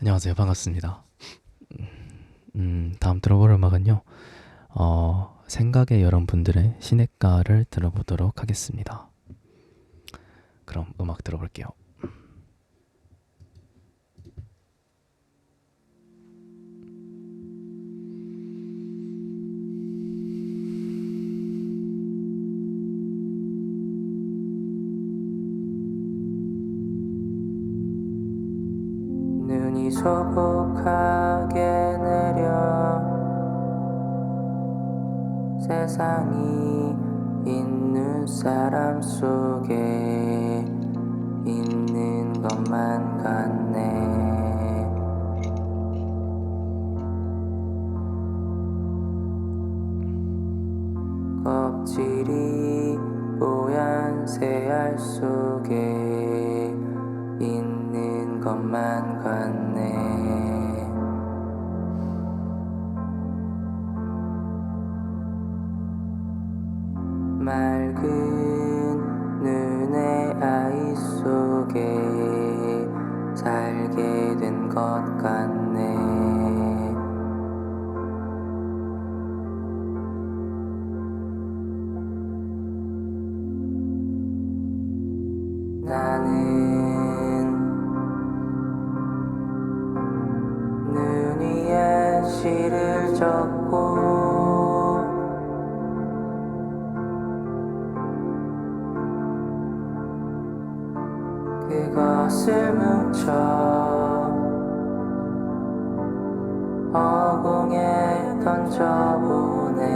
안녕하세요. 반갑습니다. 음, 다음 들어볼 음악은요. 어, 생각의 여러분들의 시냇가를 들어보도록 하겠습니다. 그럼 음악 들어볼게요. 껍질이 뽀얀 새알 속에 있는 것만 같네 그것을 뭉쳐 어공에 던져보네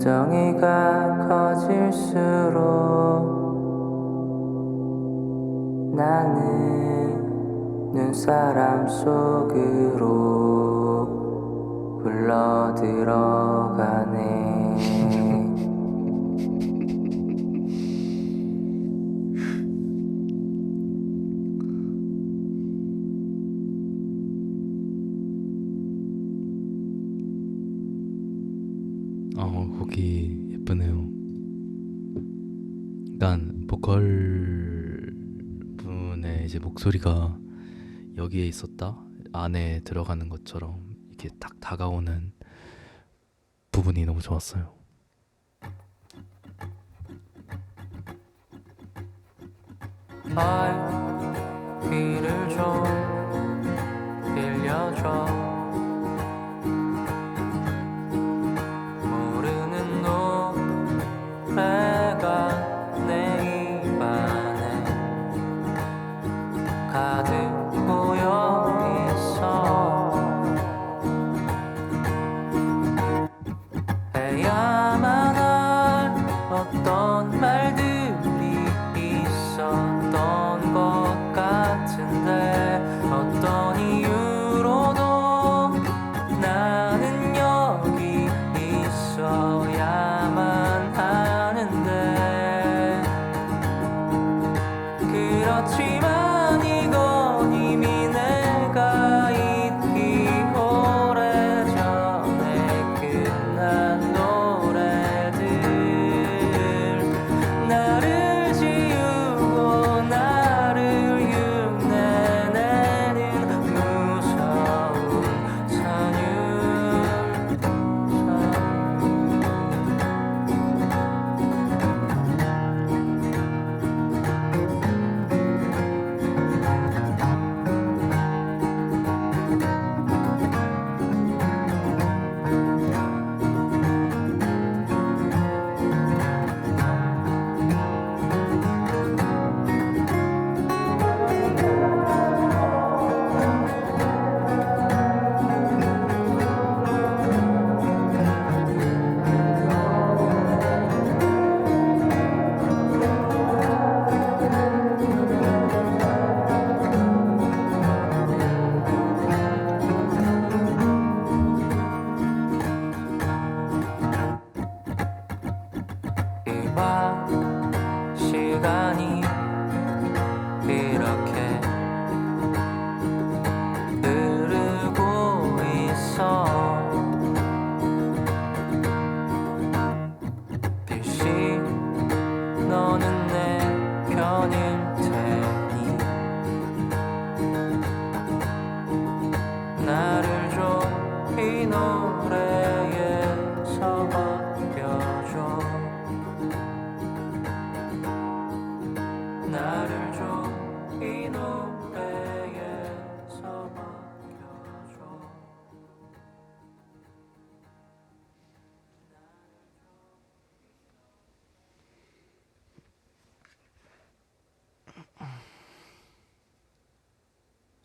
눈덩이가 커질수록 나는 눈사람 속으로 굴러 들어가네 목소리가 여기에 있었다 안에 들어가는 것처럼 이렇게 딱 다가오는 부분이 너무 좋았어요. 날 귀를 좀 빌려줘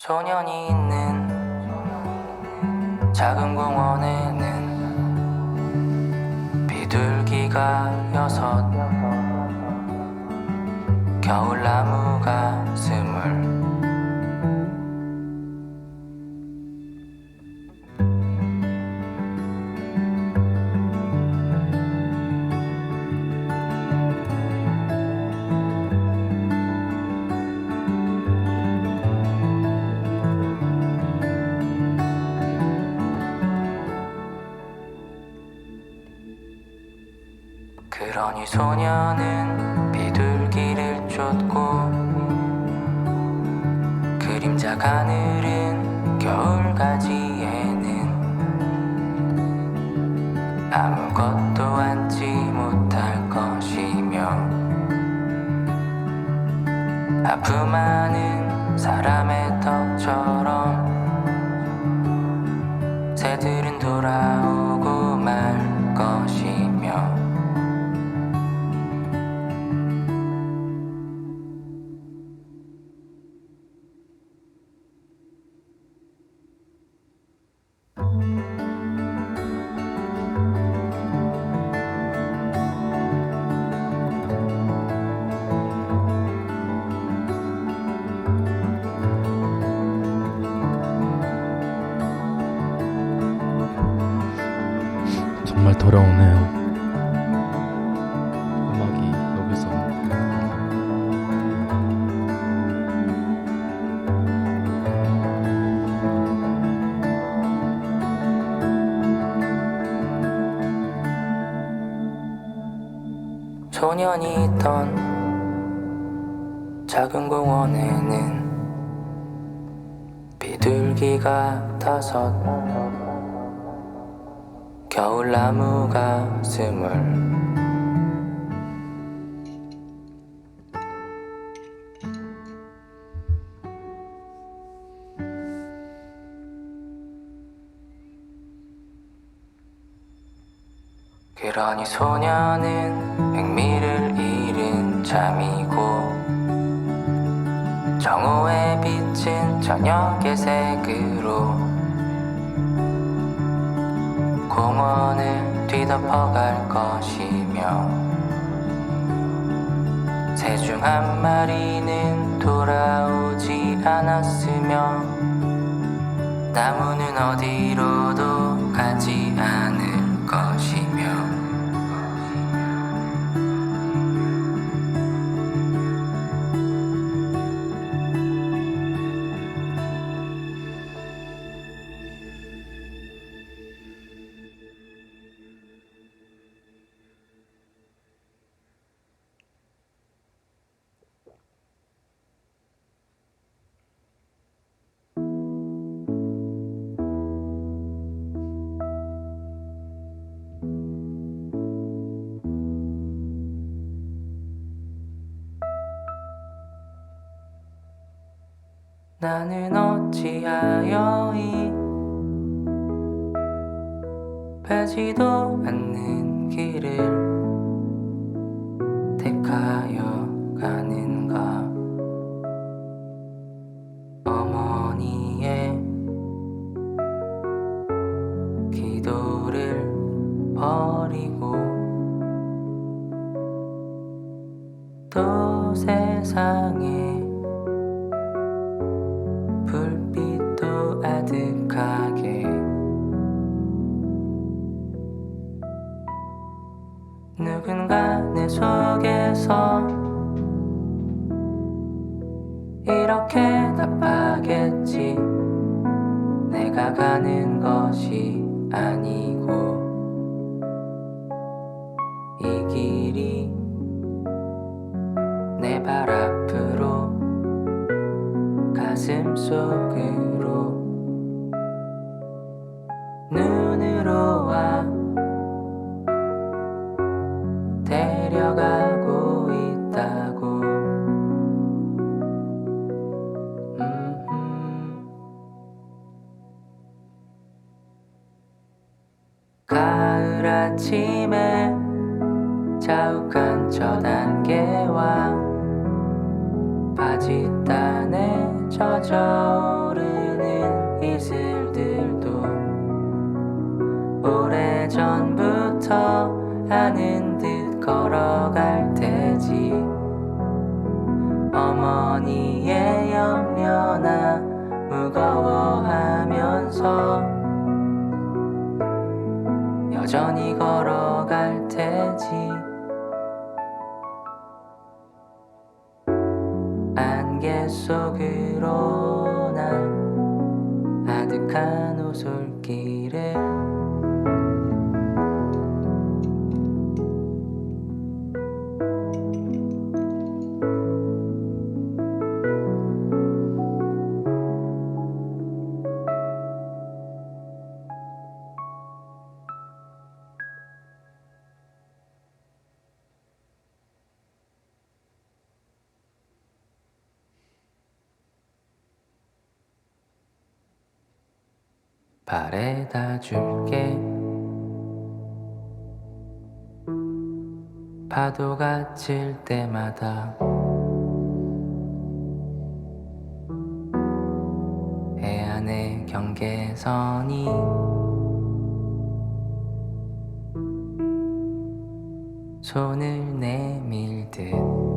소년이 있는 작은 공원에는 비둘기가 여섯 겨울나무가 스물 그러니 소녀는 비둘기를 쫓고 그림자 가늘은 겨울가지에는 아무것도 앉지 못할 것이며 아픔하는 사람의 턱처럼 새들은 돌아 돌아오네요. 음악이 여기서 소년이 있던 작은 공원에는 비둘기가 다섯 나무가 스물. 그러니 소녀는 흥미를 잃은 잠이고 정오에 비친 저녁의 색으로 공원을 뒤덮어갈 것이며 새 중 한 마리는 돌아오지 않았으며 나무는 어디로도 가지 않을 것이 나는 어찌하여 이 배지도 않는 길을 택하여 가는가? 어머니의 기도를 버리고 또 세상에 속에서 이렇게 답하겠지. 내가 가는 것이 아니고 가을 아침에 자욱한 첫 안개와 바짓단에 젖어오르는 이슬들도 오래전부터 아는 듯 걸어갈 테지. 어머니의 염려나 무거워하면서 여전히 걸어갈 테지 줄게. 파도가 칠 때마다 해안의 경계선이 손을 내밀듯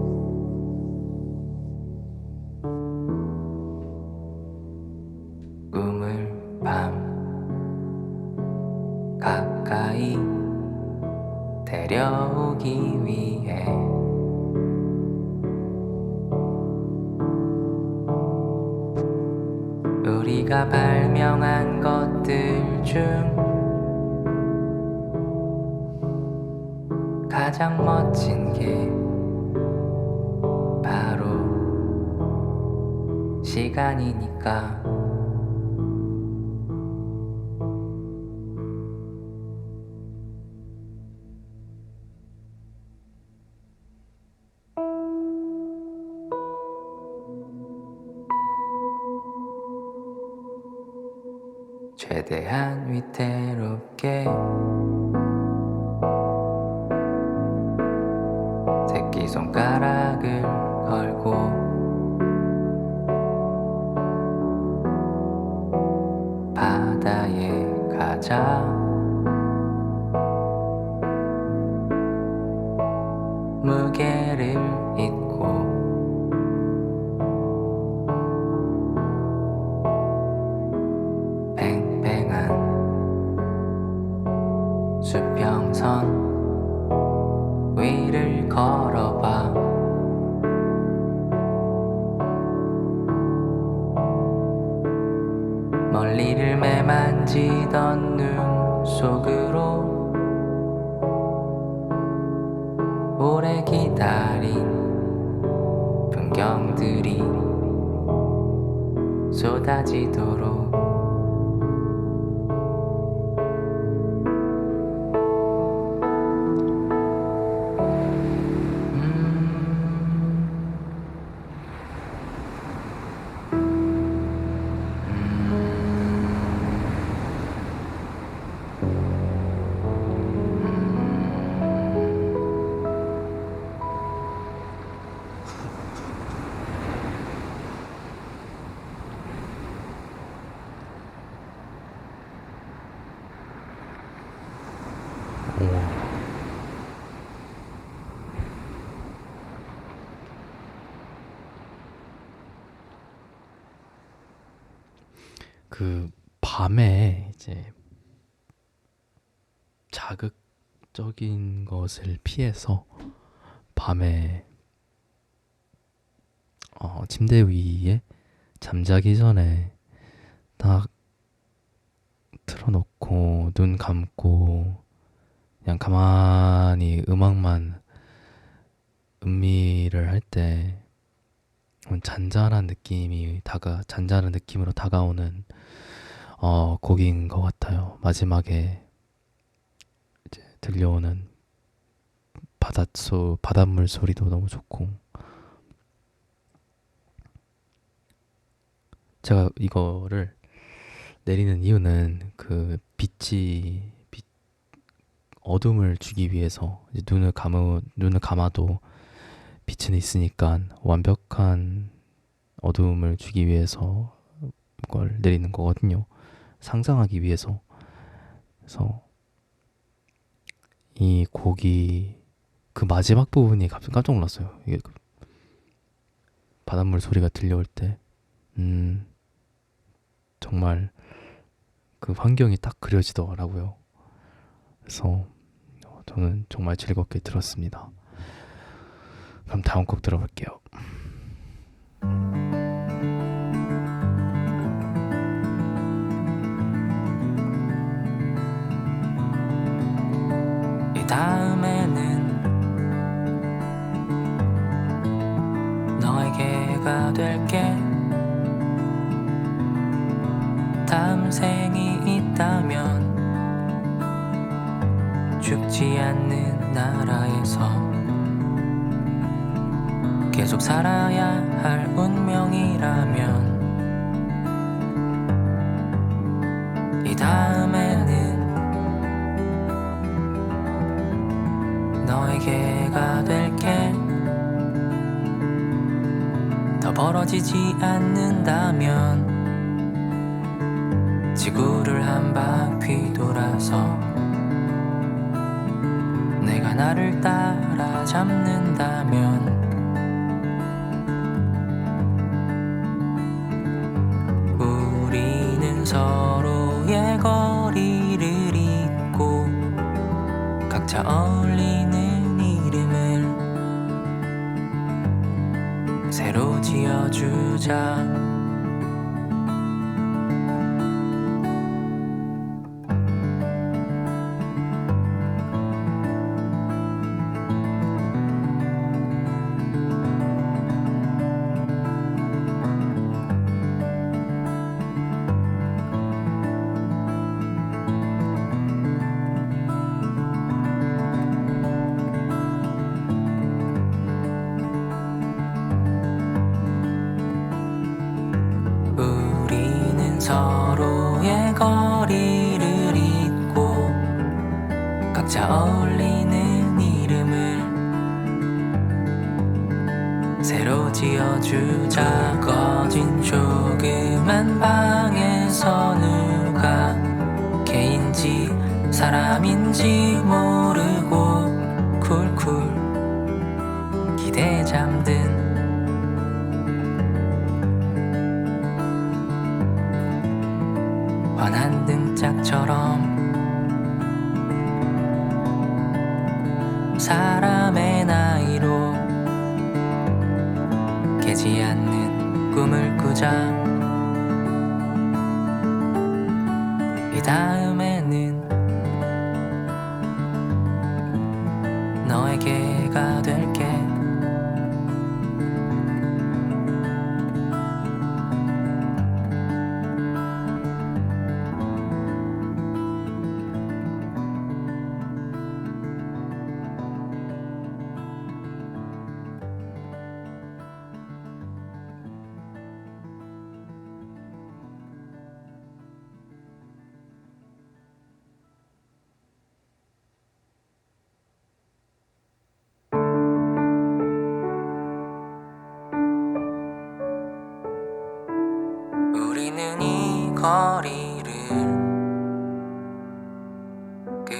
데려오기 위해 우리가 발명한 것들 중 가장 멋진 게 바로 시간이니까. 대한 위태롭게. 새끼손가락을 걸고. 바다에 가자 쏟아지도록 그 밤에 이제 자극적인 것을 피해서 밤에 어, 침대 위에 잠자기 전에 딱 틀어놓고 눈 감고 그냥 가만히 음악만 음미를 할 때 잔잔한 느낌이 다가 잔잔한 느낌으로 다가오는 어, 곡인 것 같아요. 마지막에 이제 들려오는 바닷소, 바닷물 소리도 너무 좋고. 제가 이거를 내리는 이유는 그 빛이 빛, 어둠을 주기 위해서 눈을 감으 눈을 감아도 빛은 있으니까 완벽한 어둠을 주기 위해서 걸 내리는 거거든요. 상상하기 위해서. 그래서 이 곡이 그 마지막 부분이 갑자기 깜짝 놀랐어요. 이게 그 바닷물 소리가 들려올 때, 음, 정말 그 환경이 딱 그려지더라고요. 그래서 어, 저는 정말 즐겁게 들었습니다. 그럼 다음 곡 들어볼게요. 이 다음에는 너에게가 될게 다음 생이 있다면 죽지 않는 나라에서 계속 살아야 할 운명이라면 이 다음에는 너에게가 될게. 더 벌어지지 않는다면 지구를 한 바퀴 돌아서 내가 나를 따라 잡는다면 거리를 잇고 각자 어울리는 이름을 새로 지어주자 지어주자 꺼진 조그만 방에서 누가 개인지 사람인지 모르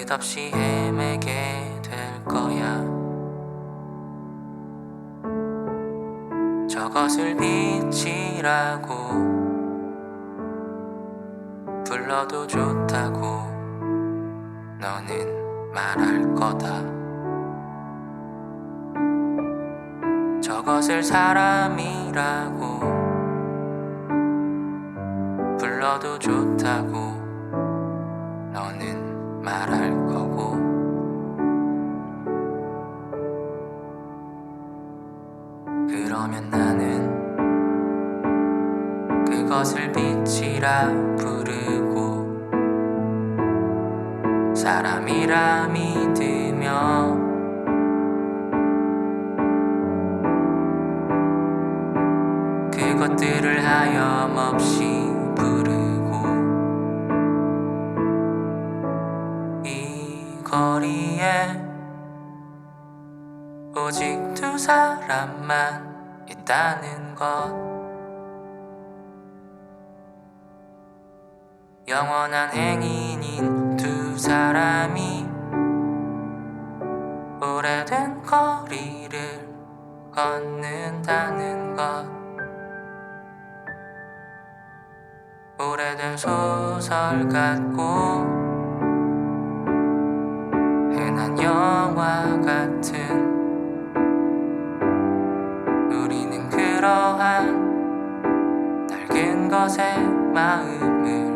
끝없이 헤매게 될 거야. 저것을 빛이라고 불러도 좋다고 너는 말할 거다. 저것을 사람이라고 불러도 좋다고 너는 말할 빛이라 부르고 사람이라 믿으며 그것들을 하염없이 부르고 이 거리에 오직 두 사람만 있다는 것 영원한 행인인 두 사람이 오래된 거리를 걷는다는 것. 오래된 소설 같고 흔한 영화 같은 우리는 그러한 낡은 것에 마음을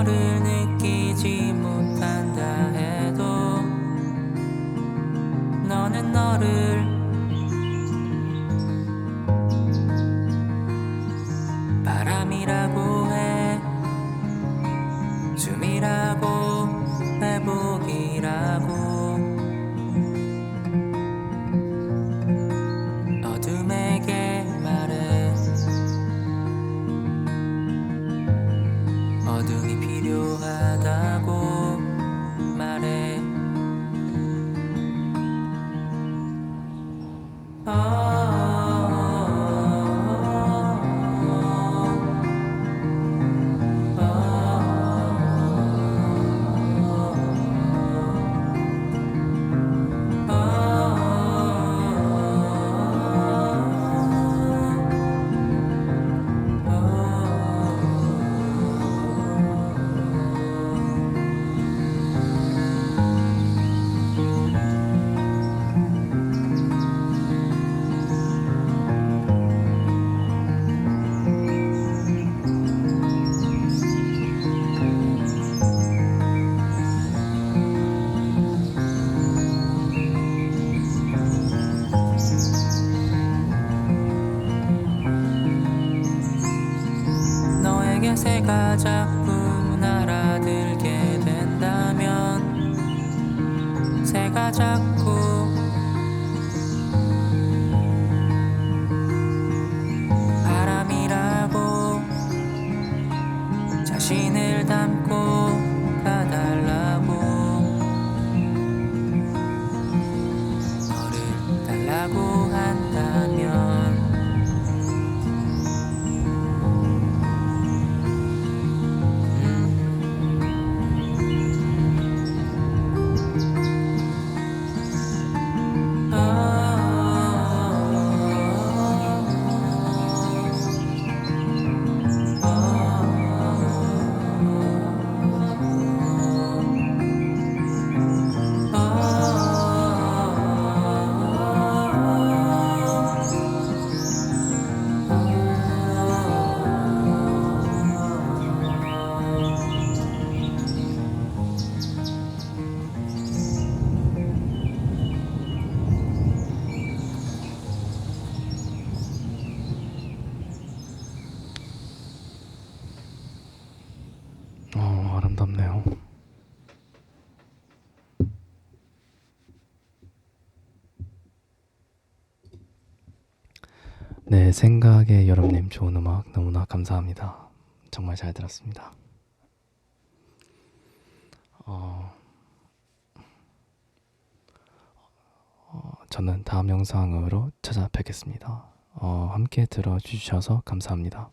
아 새가 자꾸 네, 생각의 여름님 좋은 음악 너무나 감사합니다. 정말 잘 들었습니다. 어, 어, 저는 다음 영상으로 찾아뵙겠습니다. 어, 함께 들어주셔서 감사합니다.